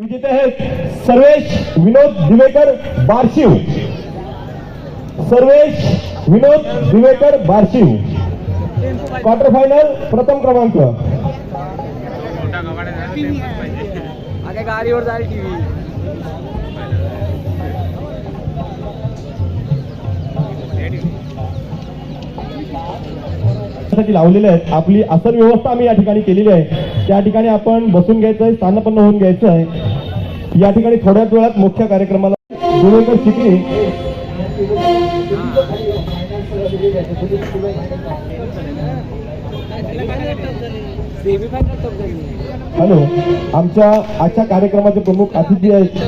विजेते आहेत Sarvesh Vinod Divekar Barshiv. Sarvesh Vinod Divekar Barshiv. Quarter final प्रथम क्रमांक. गाडीवर जाईल टीव्ही लावलेले आहेत. आपली आसन व्यवस्था आम्ही या ठिकाणी केलेली आहे. या ठिकाणी आपण बसून घ्यायचं आहे स्थानपन्न होऊन घ्यायचं आहे या ठिकाणी थोड्याच वेळात मुख्य कार्यक्रमाला दिवेकर चिकली हॅलो आमच्या आजच्या कार्यक्रमाचे प्रमुख अतिथी आहेत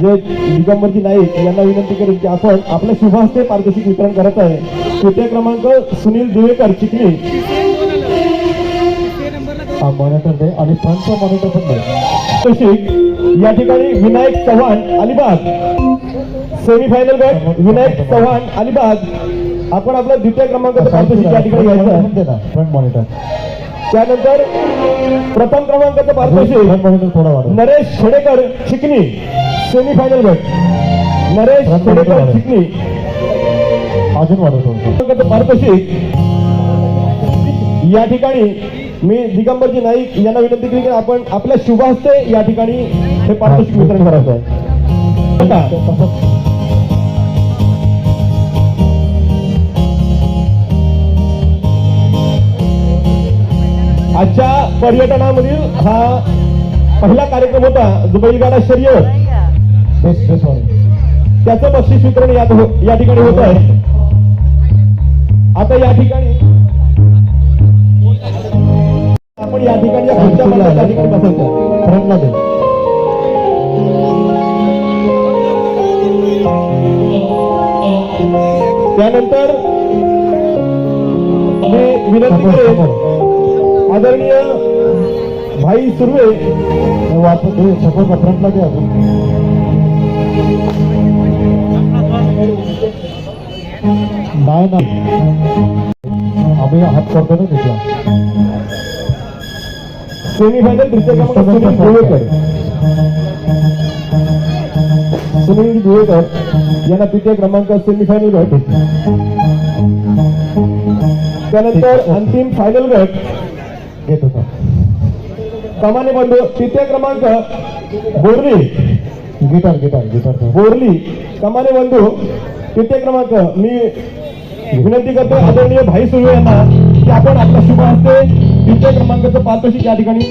जे दिगंबरजी नाईक यांना विनंती करेन की आपण आपल्या शुभास्ते पारदर्शक वितरण करत आहे. तृतीय क्रमांक सुनील दिवेकर चिखली मॉनिटर दे आणि फ्रंटचा मॉनिटर पण दे. या ठिकाणी विनायक चव्हाण अलिबाग. सेमीफायनल गट विनायक चव्हाण अलिबाग. आपण आपलं द्वितीय पारितोषिक या ठिकाणी घ्यायचं. फ्रंट मॉनिटर त्यानंतर प्रथम क्रमांकाचं पारितोषिक नरेश खेडेकर चिकणी सेमीफायनल गट. नरेश खेडेकर चिकणी अजून वाढव थोडं क्रमांकाचं पारितोषिक या ठिकाणी मी दिगंबरजी नाईक यांना विनंती केली की आपण आपल्या शुभास्ते या ठिकाणी हे पारितोषिक वितरण करायचं आहे. आजच्या पर्यटनामधील हा पहिला कार्यक्रम होता जो बैलगाडा शर्यत त्याचं बक्षीस वितरण या ठिकाणी होत आहे. आता या ठिकाणी बसायचं दे त्यानंतर मी विनंती समोर करेन समोर आदरणीय भाई सुर्वे वाचून दे सपोज फ्रंटला दे अजून नाही ना. आम्ही हात करतो ना तिथला सेमीफायनल तृतीय क्रमांक सुनील दिवेकर सुनील दिवेकर यांना तृतीय क्रमांक सेमीफायनल गट त्यानंतर अंतिम फायनल गट. घेतो सर कमाने बंधू तृतीय क्रमांक Borli. Guitar guitar guitar sir Borli. Kamane बंधू तृतीय क्रमांक मी विनंती करतो आदरणीय भाई सुर्वे यांना की आपण आपल्या शुभ हस्ते तृतीय क्रमांकाचं पारितोषिक या ठिकाणी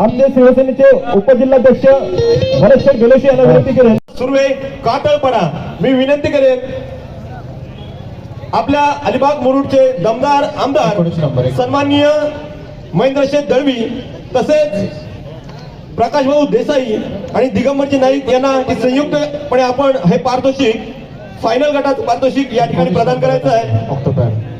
आमचे शिवसेनेचे उपजिल्हाध्यक्ष भरतशेठ गेलोशी यांना विनंती करेन. सुर्वे कातळपणा. मी विनंती करेन. आपल्या अलिबाग मुरुडचे दमदार आमदार. सन्माननीय महेंद्रशेठ दळवी तसेच प्रकाश भाऊ देसाई आणि दिगंबरजी नाईक यांना संयुक्तपणे आपण हे पारितोषिक फायनल गटात पारितोषिक या ठिकाणी प्रदान करायचं आहे.